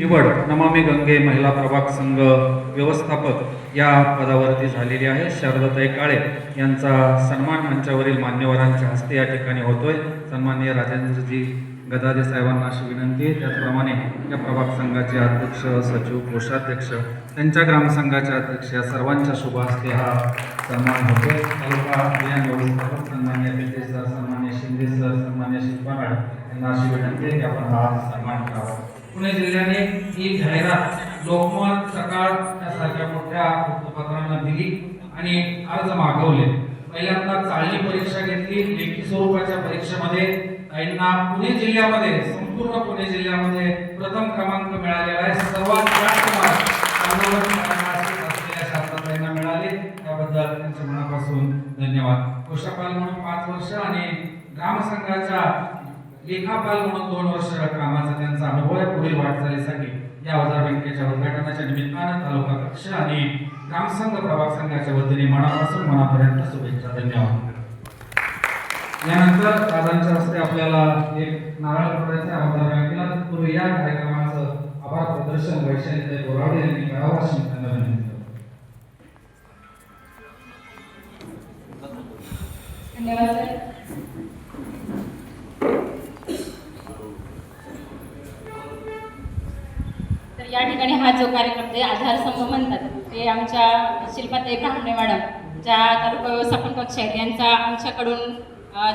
निवड नमामी गंगे महिला प्रभाग संघ व्यवस्थापक या पदावरती झालेली आहे. शारदाताई काळे यांचा सन्मान मंचावरील मान्यवरांच्या हस्ते या ठिकाणी होतोय. सन्माननीय राजेंद्रजी गदादे साहेबांना अशी विनंती. आहे त्याचप्रमाणे या प्रभाग संघाचे अध्यक्ष सचिव कोषाध्यक्ष त्यांच्या ग्रामसंघाचे अध्यक्ष या सर्वांच्या शुभ हस्ते हा सन्मान होतोय. तालुका अभियान व्यवस्थापक सन्मान्य पिते सर सन्मान्य शिंदे सर सन्मान्य शिल्पानाड यांना अशी विनंती आहे की आपण हा सन्मान करावा. पुणे जिल्ह्याने ही जाहिरात लोकमत सकाळ यासारख्या मोठ्या वृत्तपत्रांना दिली आणि अर्ज मागवले. पहिल्यांदा चाळणी परीक्षा घेतली लेखी स्वरूपाच्या परीक्षेमध्ये ताईंना पुणे जिल्ह्यामध्ये संपूर्ण पुणे जिल्ह्यामध्ये प्रथम क्रमांक मिळालेला आहे. सर्वात जास्त मार्क मिळाले. त्याबद्दल त्यांच्या मनापासून धन्यवाद. कोशापाल म्हणून पाच वर्ष आणि ग्रामसंघाच्या लेखापाल म्हणून दोन वर्ष कामाचा त्यांचा अनुभव आहे. पुढील वाटचालीसाठी या अवजार बँकेच्या उद्घाटनाच्या निमित्तानं तालुका कक्ष आणि ग्रामसंघ प्रभाग संघाच्या वतीने मनापासून मनापर्यंत शुभेच्छा. धन्यवाद. यानंतर दादांच्या हस्ते आपल्याला एक नारळ पडायचा अवजार बँकेला. तत्पूर्वी या कार्यक्रमाचं आभार प्रदर्शन वैशाली बोरावडे यांनी करावं अशी त्यांना विनंती धन्यवाद तर या ठिकाणी हा जो कार्यक्रम ते आधार समूह म्हणतात ते आमच्या शिल्पाताई ब्राह्मणे मॅडम ज्या तालुका व्यवस्थापन कक्ष आहेत यांचा आमच्याकडून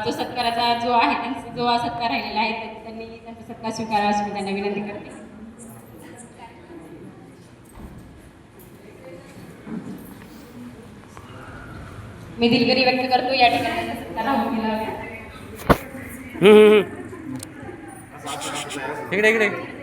जो सत्काराचा जो आहे त्यांचा जो सत्कार राहिलेला आहे त्यांनी त्यांचा सत्कार स्वीकारावा अशी मी त्यांना विनंती करते. मी दिलगिरी व्यक्त करतो या ठिकाणी सत्कार इकडे इकडे.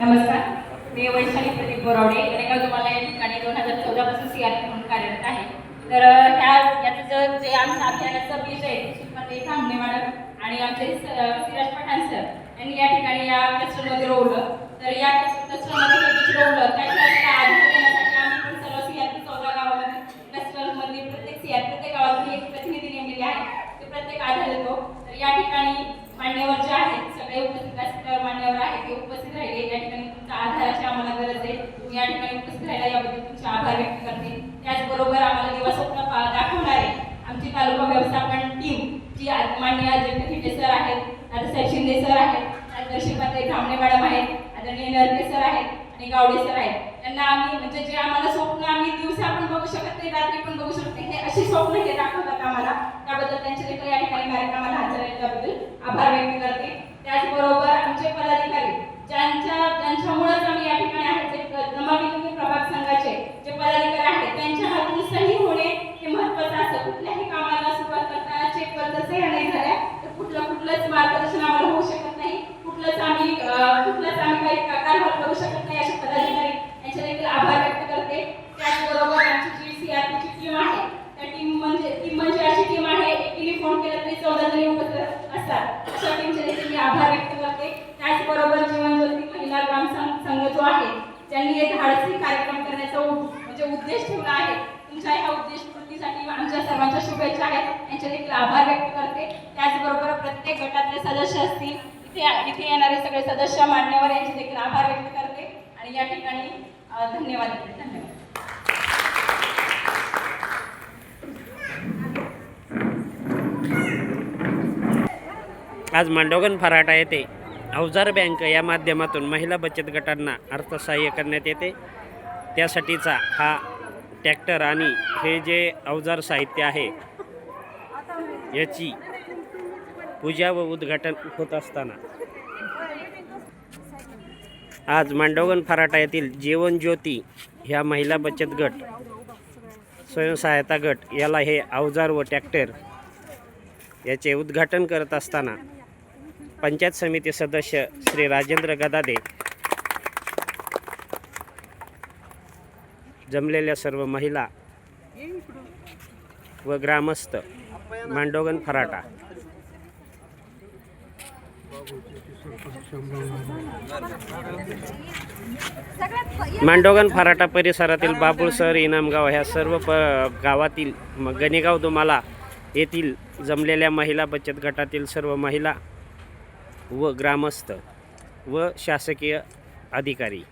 नमस्कार. मी वैशाली प्रदीप बोरावडे. रेखा तुम्हाला या ठिकाणी दोन हजार चौदा पासून सी आर म्हणून कार्यरत आहे. तर ह्या याचं जर जे आमचं अभियानाचं बीज आहे ते थांबणे मॅडम आणि आमचे सिराज पठाण सर यांनी या ठिकाणी या कचऱ्यामध्ये रोवलं. तर या कचऱ्यामध्ये रोवलं. त्याच्या त्या आधार देण्यासाठी आम्ही पण सर्व सी आर पी चौदा गावामध्ये क्लस्टरमधली प्रत्येक सी आर प्रत्येक गावातली एक प्रतिनिधी नेमलेली आहे ते प्रत्येक आधार देतो तर या ठिकाणी मान्यवर जे आहेत सगळे उपस्थित असल्यावर मान्यवर उपस्थित राहिले. या ठिकाणी तुमच्या आधाराची आम्हाला गरज आहे. तुम्ही या ठिकाणी उपस्थित राहिला याबद्दल तुमचे आभार व्यक्त करते. त्याचबरोबर आम्हाला दिवस स्वप्न पा- दाखवणारे आमची तालुका व्यवस्थापन टीम जी आज मान्य अजिंक्य थिटे सर आहेत दादासाहेब शिंदे सर आहेत आदरणीय धामणे मॅडम आहेत आदरणीय नरके सर आहेत आणि गावडे सर आहेत. त्यांना आम्ही म्हणजे जे आम्हाला स्वप्न आम्ही दिवसा पण बघू शकत नाही रात्री पण बघू शकत नाही हे अशी स्वप्न हे दाखवतात आम्हाला. त्याबद्दल त्यांचे देखील या ठिकाणी कार्यक्रमाला हजर आहेत त्याबद्दल आभार व्यक्त करते त्याचबरोबर आमचे पदाधिकारी ज्यांच्या ज्यांच्यामुळेच आम्ही या ठिकाणी आहेत जे नमामि प्रभाग संघाचे जे पदाधिकारी आहेत त्यांच्या हातून सही होणे हे महत्वाचं असतं कुठल्याही कामाला सुरुवात करताना चेकवर जर सह्या नाही झाल्या तर कुठलं कुठलंच मार्गदर्शन आम्हाला होऊ शकत नाही कुठलंच आम्ही अं, कुठलंच आम्ही काही कारभार करू शकत नाही असे पदाधिकारी यांचे देखील आभार व्यक्त करते त्याचबरोबर आमची जी सी आर पीची टीम आहे त्या टीम म्हणजे टीम म्हणजे अशी टीम आहे एकीने फोन केला तरी चौदा जणी उपस्थित असतात अशा टीमचे मी आभार व्यक्त करते. त्याचबरोबर जीवनज्योती महिला ग्राम संघ संघ जो आहे ज्यांनी एक धाडसी कार्यक्रम करण्याचा म्हणजे उद्देश ठेवला आहे. तुमच्या ह्या उद्देश पूर्तीसाठी आमच्या सर्वांच्या शुभेच्छा आहेत. यांचे देखील आभार व्यक्त करते. त्याचबरोबर प्रत्येक गटातले सदस्य असतील इथे इथे येणारे सगळे सदस्य मान्यवर यांचे देखील आभार व्यक्त करते. आणि या ठिकाणी धन्यवाद धन्यवाद. आज मांडवगण फराटा येथे अवजार बँक या माध्यमातून महिला बचत गटांना अर्थसहाय्य करण्यात येते. त्यासाठीचा हा ट्रॅक्टर आणि हे जे अवजार साहित्य आहे याची पूजा व उद्घाटन होत असताना. आज मांडवगण फराटा येथील जीवन ज्योती ह्या महिला बचत गट स्वयंसहायता गट याला हे अवजार व ट्रॅक्टर याचे उद्घाटन करत असताना पंचायत समिती सदस्य श्री राजेंद्र गदादे जमलेल्या सर्व महिला व ग्रामस्थ मांडोगन फराटा. मांडोगन फराटा परिसरातील बाबुळसर इनामगाव ह्या सर्व प गावातील गणेगाव दुमाला येथील जमलेल्या महिला बचत गटातील सर्व महिला व ग्रामस्थ व शासकीय अधिकारी.